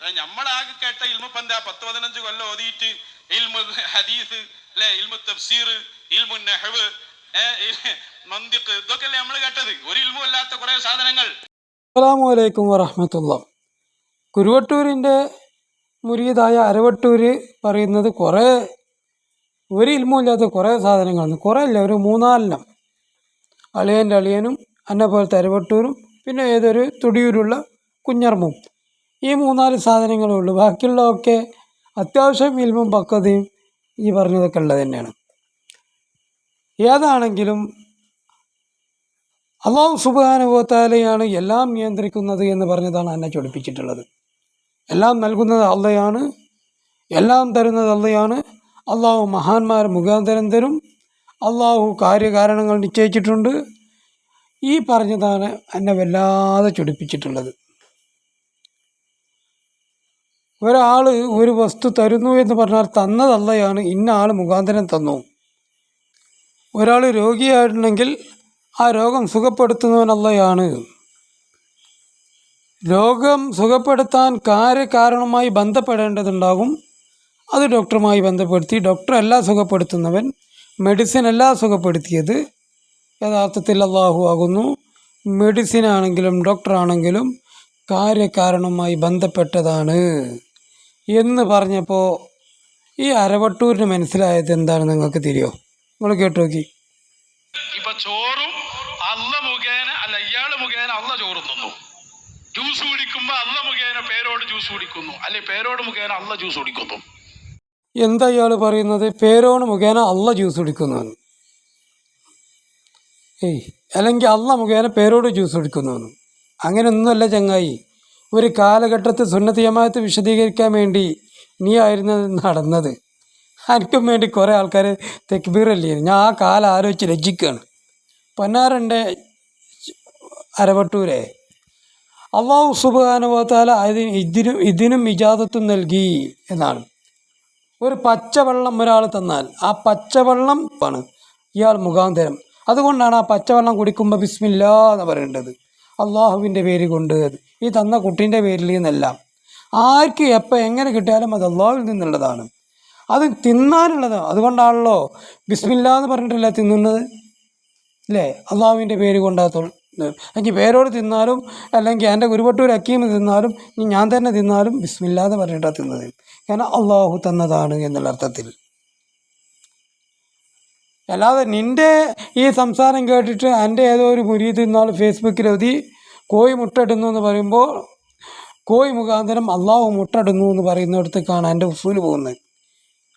നമ്മളാകെ കേട്ട ഇൽമു പന്ത പത്ത് പതിനഞ്ച് കൊല്ലം ഓതിയിട്ട് ഇൽമു ഹദീസ് അല്ലെ ഇൽമു തഫ്സീർ ഇൽമു നെഹവ് മന്ദിക്ക് ഇതൊക്കെ നമ്മൾ കേട്ടത്. ഒരു ഇൽമു അല്ലാത്ത കുറെ സാധനങ്ങൾ. അസ്സാം വലൈക്കും കുരുവട്ടൂരിന്റെ മുരിയതായ അരവട്ടൂര് പറയുന്നത് കുറേ ഒരു ഇൽമുമില്ലാത്ത കുറേ സാധനങ്ങളാണ്. കുറേ ഇല്ല ഒരു മൂന്നാലെണ്ണം. അളിയന്റെ അളിയനും എന്നെ പോലത്തെ അരവട്ടൂരും പിന്നെ ഏതൊരു തുടിയൂരുള്ള കുഞ്ഞർമും ഈ മൂന്നാൽ സാധനങ്ങളേ ഉള്ളൂ. ബാക്കിയുള്ളതൊക്കെ അത്യാവശ്യം ഇൽമും പക്വതയും ഈ പറഞ്ഞതൊക്കെ ഉള്ളത് തന്നെയാണ്. ഏതാണെങ്കിലും അള്ളാഹു സുബാനുഭവത്താലെയാണ് എല്ലാം നിയന്ത്രിക്കുന്നത് എന്ന് പറഞ്ഞതാണ് എന്നെ ചൊടിപ്പിച്ചിട്ടുള്ളത്. എല്ലാം നൽകുന്നത് അള്ളയാണ് എല്ലാം തരുന്നത് അള്ളയാണ്. അള്ളാഹു മഹാന്മാർ മുഖാന്തരം തരും. അള്ളാഹു കാര്യകാരണങ്ങൾ നിശ്ചയിച്ചിട്ടുണ്ട്. ഈ പറഞ്ഞതാണ് എന്നെ വല്ലാതെ ചൊടിപ്പിച്ചിട്ടുള്ളത്. ഒരാൾ ഒരു വസ്തു തരുന്നു എന്ന് പറഞ്ഞാൽ തന്നതല്ലയാണ് ഇന്ന ആൾ മുഖാന്തരം തന്നു. ഒരാൾ രോഗിയായിട്ടുണ്ടെങ്കിൽ ആ രോഗം സുഖപ്പെടുത്തുന്നവനല്ലയാണ്. രോഗം സുഖപ്പെടുത്താൻ കാര്യകാരണവുമായി ബന്ധപ്പെടേണ്ടതുണ്ടാകും. അത് ഡോക്ടറുമായി ബന്ധപ്പെടുത്തി ഡോക്ടറല്ല സുഖപ്പെടുത്തുന്നവൻ മെഡിസിൻ അല്ല സുഖപ്പെടുത്തിയത്. യഥാർത്ഥത്തിൽ അള്ളാഹു ആകുന്നു മെഡിസിൻ ആണെങ്കിലും ഡോക്ടറാണെങ്കിലും കാര്യകാരണവുമായി ബന്ധപ്പെട്ടതാണ്. എന്ന് പറഞ്ഞപ്പോൾ ഈ അരവട്ടൂരിന് മനസ്സിലായത് എന്താണ് നിങ്ങൾക്ക് തിരിയോ? നിങ്ങൾ കേട്ടു നോക്കി. ഇപ്പൊ ചോറും അല്ല മുഖേന അല്ല ഇയാൾ മുഖേന അല്ല ചോറും തന്നു. ജ്യൂസ് കുടിക്കുമ്പോ അല്ല മുഖേന പേരോട് ജ്യൂസ് കുടിക്കുന്നു. അല്ലെ പേരോട് മുഖേന അല്ല ജ്യൂസ് കുടിക്കുന്നു. എന്താ ഇയാൾ പറയുന്നത്? പേരോട് മുഖേന അള്ള ജ്യൂസ് കുടിക്കുന്നു ഏയ് അല്ലെങ്കിൽ അല്ല മുഖേന പേരോട് ജ്യൂസ് അങ്ങനെ ഒന്നുമല്ല ചങ്ങായി. ഒരു കാലഘട്ടത്തിൽ സുന്നത്ത് വിശദീകരിക്കാൻ വേണ്ടി നീ ആയിരുന്നു നടന്നത്. എനിക്കും വേണ്ടി കുറേ ആൾക്കാർ തെക്കുബീറല്ലേ ഞാൻ ആ കാലം ആലോചിച്ച് രചിക്കുകയാണ് പൊന്നാറിന്റെ അരവട്ടൂരെ. അള്ളാഹു സുബാനുഭവത്താല അതിന് ഇതിനും ഇതിനും ഇജാതത്വം നൽകി എന്നാണ്. ഒരു പച്ചവെള്ളം ഒരാൾ തന്നാൽ ആ പച്ചവെള്ളം ആണ് ഇയാൾ മുഖാന്തരം. അതുകൊണ്ടാണ് ആ പച്ചവെള്ളം കുടിക്കുമ്പോൾ ബിസ്മില്ല എന്ന് പറയേണ്ടത്. അള്ളാഹുവിന്റെ പേര് കൊണ്ട് ഈ തന്ന കുട്ടീന്റെ പേരിൽ നിന്നല്ല ആർക്ക് എപ്പോൾ എങ്ങനെ കിട്ടിയാലും അത് അള്ളാഹുവിൽ നിന്നുള്ളതാണ്. അത് തിന്നാനുള്ളത് അതുകൊണ്ടാണല്ലോ ബിസ്മില്ല എന്ന് പറഞ്ഞിട്ടല്ല തിന്നുന്നത്? അല്ലേ? അള്ളാഹുവിന്റെ പേര് കൊണ്ടാത്തോൾ എനിക്ക് പേരോട് തിന്നാലും അല്ലെങ്കിൽ എന്റെ ഗുരുവട്ടൂർ അക്കീം തിന്നാലും ഞാൻ തന്നെ തിന്നാലും ബിസ്മില്ലാതെ പറഞ്ഞിട്ടാണ് തിന്നത്. കാരണം അള്ളാഹു തന്നതാണ് എന്നുള്ള അർത്ഥത്തിൽ. അല്ലാതെ നിന്റെ ഈ സംസാരം കേട്ടിട്ട് എന്റെ ഏതോ ഒരു മുരീത് ഇന്നാൾ ഫേസ്ബുക്കിൽ എഴുതി കോഴി മുട്ടയിടുന്നു എന്ന് പറയുമ്പോൾ കോഴി മുഖാന്തരം അള്ളാഹു മുട്ടയിടുന്നു എന്ന് പറയുന്നിടത്തേക്കാണ് എന്റെ ഉസൂൽ പോകുന്നത്.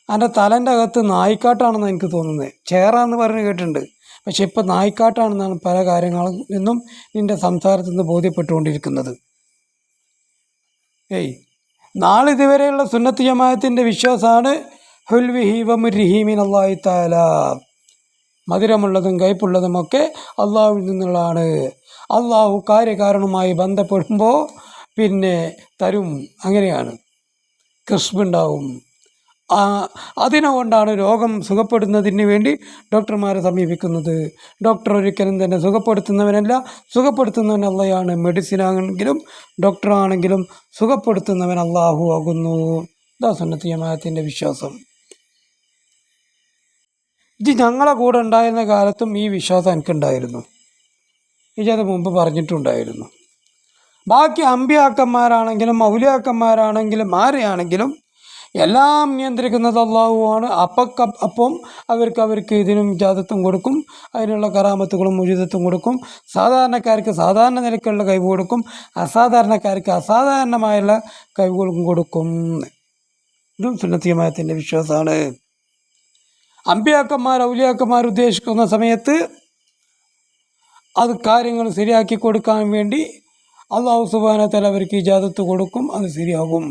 എന്റെ തലന്റെ അകത്ത് നായിക്കാട്ടാണെന്ന് എനിക്ക് തോന്നുന്നത്. ചേറാന്ന് പറഞ്ഞ് കേട്ടിട്ടുണ്ട്. പക്ഷെ ഇപ്പം നായിക്കാട്ടാണെന്നാണ് പല കാര്യങ്ങളിൽ നിന്നും നിന്റെ സംസാരത്തിൽ നിന്ന് ബോധ്യപ്പെട്ടുകൊണ്ടിരിക്കുന്നത്. ഏയ്. നാളിതുവരെയുള്ള സുന്നത്ത് ജമാഅത്തിന്റെ വിശ്വാസമാണ് ഹുൽവിഹി റഹീമിൻ അള്ളാഹി താല മധുരമുള്ളതും കയ്പുള്ളതും ഒക്കെ അള്ളാഹുവിൽ നിന്നുള്ളതാണ്. അള്ളാഹു കാര്യകാരണവുമായി ബന്ധപ്പെടുമ്പോൾ പിന്നെ തരും. അങ്ങനെയാണ്. ക്രിസ്പുണ്ടാവും അതിനുകൊണ്ടാണ് രോഗം സുഖപ്പെടുന്നതിന് വേണ്ടി ഡോക്ടർമാരെ സമീപിക്കുന്നത്. ഡോക്ടർ ഒരിക്കലും തന്നെ സുഖപ്പെടുത്തുന്നവനല്ല. സുഖപ്പെടുത്തുന്നവൻ അള്ളയാണ്. മെഡിസിൻ ആണെങ്കിലും ഡോക്ടറാണെങ്കിലും സുഖപ്പെടുത്തുന്നവൻ അള്ളാഹു ആകുന്നു. ദാസന്നത്തിയമായത്തിന്റെ വിശ്വാസം. ഇത് ഞങ്ങളെ കൂടെ ഉണ്ടായിരുന്ന കാലത്തും ഈ വിശ്വാസം എനിക്കുണ്ടായിരുന്നു. എനിക്കത് മുമ്പ് പറഞ്ഞിട്ടുണ്ടായിരുന്നു. ബാക്കി അമ്പിയാക്കന്മാരാണെങ്കിലും മൗലിയാക്കന്മാരാണെങ്കിലും ആരെയാണെങ്കിലും എല്ലാം നിയന്ത്രിക്കുന്നത് അള്ളാഹുവാണ് അപ്പക്ക അപ്പം അവർക്ക് അവർക്ക് ഇതിനും ജാതത്വം കൊടുക്കും. അതിനുള്ള കറാമത്തുകളും ഉചിതത്വം കൊടുക്കും. സാധാരണക്കാർക്ക് സാധാരണ നിലക്കുള്ള കഴിവ് കൊടുക്കും. അസാധാരണക്കാർക്ക് അസാധാരണമായുള്ള കഴിവുകൾക്കും കൊടുക്കും. ഇതും സുന്നത്തിയമായത്തിന്റെ വിശ്വാസമാണ്. അമ്പിയാക്കന്മാർ ഔലിയാക്കന്മാർ ഉദ്ദേശിക്കുന്ന സമയത്ത് അത് കാര്യങ്ങൾ ശരിയാക്കി കൊടുക്കാൻ വേണ്ടി അള്ളാഹു സുബാനത്തല അവർക്ക് ഇജാദത്ത് കൊടുക്കും അത് ശരിയാകും.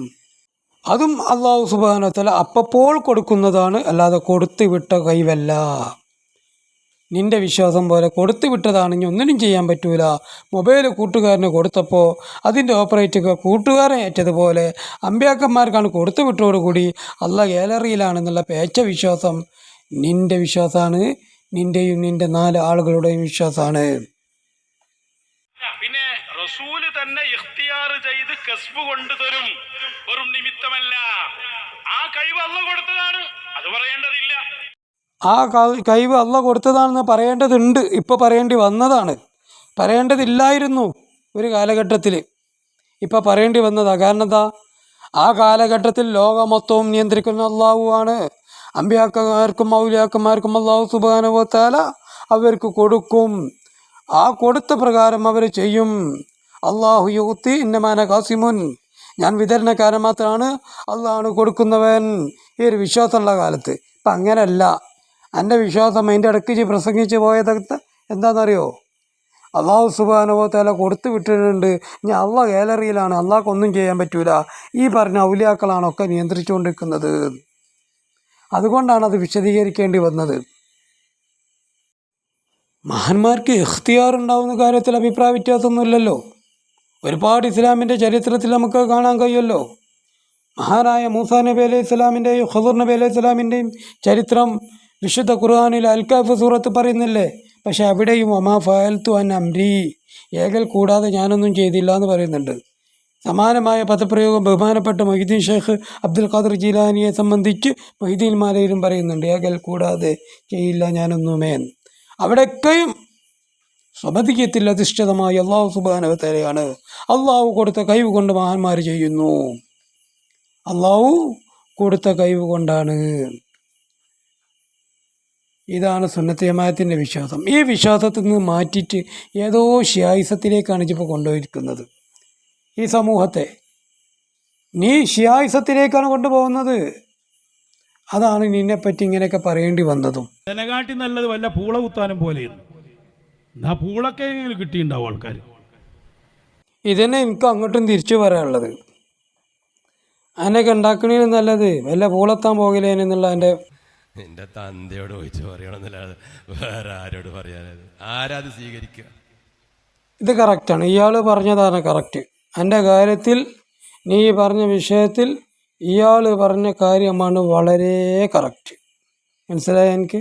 അതും അള്ളാഹു സുബാനത്തല അപ്പപ്പോൾ കൊടുക്കുന്നതാണ് അല്ലാതെ കൊടുത്തു വിട്ട കൈവല്ല. നിന്റെ വിശ്വാസം പോലെ കൊടുത്തു വിട്ടതാണെങ്കിൽ ഒന്നിനും ചെയ്യാൻ പറ്റൂല. മൊബൈൽ കൂട്ടുകാരന് കൊടുത്തപ്പോൾ അതിന്റെ ഓപ്പറേറ്റർ കൂട്ടുകാരൻ ഏറ്റതുപോലെ അമ്പ്യാക്കന്മാർക്കാണ് കൊടുത്തു വിട്ടോടുകൂടി അല്ല ഗാലറിയിലാണെന്നുള്ള പേച്ച വിശ്വാസം നിന്റെ വിശ്വാസമാണ് നിന്റെയും നിന്റെ നാല് ആളുകളുടെയും വിശ്വാസമാണ് പിന്നെ റസൂൽ തന്നെ ഇഖ്തിയാർ ചെയ്ത് കസ്ബ് കൊണ്ടുതരും. നിമിത്തമല്ല. ആ കഴിവ് അല്ല കൊടുത്തതാണ്. അത് പറയേണ്ടതില്ല. ആ കഴിവ് അല്ല കൊടുത്തതാണെന്ന് പറയേണ്ടതുണ്ട്. ഇപ്പോൾ പറയേണ്ടി വന്നതാണ്. പറയേണ്ടതില്ലായിരുന്നു ഒരു കാലഘട്ടത്തിൽ ഇപ്പോൾ പറയേണ്ടി വന്നതാ. കാരണം എന്താ? ആ കാലഘട്ടത്തിൽ ലോകം മൊത്തവും നിയന്ത്രിക്കുന്ന അള്ളാഹുവാണ് അമ്പ്യാക്കന്മാർക്കും മൗലിയാക്കന്മാർക്കും അള്ളാഹു സുബാനുവത്താല അവർക്ക് കൊടുക്കും. ആ കൊടുത്ത പ്രകാരം അവർ ചെയ്യും. അള്ളാഹു യുക്തി ഇന്നമാന കാസിമുൻ ഞാൻ വിതരണക്കാരൻ മാത്രമാണ് അള്ളാഹാണ് കൊടുക്കുന്നവൻ. ഈ ഒരു വിശ്വാസമുള്ള കാലത്ത്. ഇപ്പം അങ്ങനെയല്ല എന്റെ വിശ്വാസം അതിന്റെ ഇടയ്ക്ക് പ്രസംഗിച്ച് പോയതൊക്കെ എന്താണെന്നറിയോ അള്ളാഹു സുബാനുഭവത്തേല കൊടുത്തു വിട്ടിട്ടുണ്ട്. ഞാൻ അള്ളാഹ് ഗാലറിയിലാണ് അള്ളാഹ്ക്കൊന്നും ചെയ്യാൻ പറ്റൂല. ഈ പറഞ്ഞ ഔലിയാക്കളാണ് ഒക്കെ നിയന്ത്രിച്ചുകൊണ്ടിരിക്കുന്നത്. അതുകൊണ്ടാണ് അത് വിശദീകരിക്കേണ്ടി വന്നത്. മഹാന്മാർക്ക് ഇഖ്തിയാർ ഉണ്ടാവുന്ന കാര്യത്തിൽ അഭിപ്രായ വ്യത്യാസമൊന്നുമില്ലല്ലോ. ഒരുപാട് ഇസ്ലാമിന്റെ ചരിത്രത്തിൽ നമുക്ക് കാണാൻ കഴിയുമല്ലോ. മഹാനായ മൂസാ നബി അലൈഹി സ്വലാമിന്റെയും ഖദർ നബി അലൈഹി സ്വലാമിന്റെയും ചരിത്രം വിശുദ്ധ ഖുർആാനിൽ അൽക്കാഫ് സൂറത്ത് പറയുന്നില്ലേ? പക്ഷേ അവിടെയും ഒമാ ഫയൽത്തു അൻ അംരി ഏകൽ കൂടാതെ ഞാനൊന്നും ചെയ്തില്ല എന്ന് പറയുന്നുണ്ട്. സമാനമായ പദപ്രയോഗം ബഹുമാനപ്പെട്ട മൊഹീദ്ദീൻ ഷെയ്ഖ് അബ്ദുൽ ഖാദർ ജീലാനിയെ സംബന്ധിച്ച് മൊഹീദ്ദീൻ മാലയിലും പറയുന്നുണ്ട് ഏകൽ കൂടാതെ ചെയ്യില്ല ഞാനൊന്നുമേ. അവിടെയൊക്കെയും സ്വബദിക്കത്തിൽ അധിഷ്ഠിതമായി അള്ളാഹു സുബാനവത്തരയാണ് അള്ളാഹു കൊടുത്ത കഴിവ് കൊണ്ട് മഹാന്മാർ ചെയ്യുന്നു. അള്ളാഹു കൊടുത്ത കഴിവ് കൊണ്ടാണ്. ഇതാണ് സുന്നത്തിയമായത്തിന്റെ വിശ്വാസം. ഈ വിശ്വാസത്തിൽ നിന്ന് മാറ്റിയിട്ട് ഏതോ ശ്യായുസത്തിലേക്കാണ് ഇപ്പോൾ കൊണ്ടുപോയിരിക്കുന്നത്. ഈ സമൂഹത്തെ. നീ ഷിയായുസത്തിലേക്കാണ് കൊണ്ടുപോകുന്നത്. അതാണ് നിന്നെപ്പറ്റി ഇങ്ങനെയൊക്കെ പറയേണ്ടി വന്നതും. ഇതിനെക്കാട്ടി നല്ലത് വല്ല പൂള കുത്താനും പോലെയാണ്. എന്നാ പൂളൊക്കെ കിട്ടിയിട്ടുണ്ടാവും ആൾക്കാർ ഇതന്നെ എനിക്ക് അങ്ങോട്ടും തിരിച്ചു പറയാനുള്ളത്. അതിനൊക്കെ ഉണ്ടാക്കണേലും നല്ലത്. വല്ല പൂളെത്താൻ പോകില്ലേനെന്നുള്ള എന്റെ എന്റെ തന്തയോട് ചോദിച്ചു പറയണമെന്നല്ലാതെ വേറെ ആരോട് പറയാനത് ആരാത് സ്വീകരിക്കുക? ഇത് കറക്റ്റാണ് ഇയാൾ പറഞ്ഞതാണ് കറക്റ്റ് എന്റെ കാര്യത്തിൽ നീ പറഞ്ഞ വിഷയത്തിൽ ഇയാൾ പറഞ്ഞ കാര്യമാണ് വളരെ കറക്റ്റ് മനസ്സിലായ എനിക്ക്?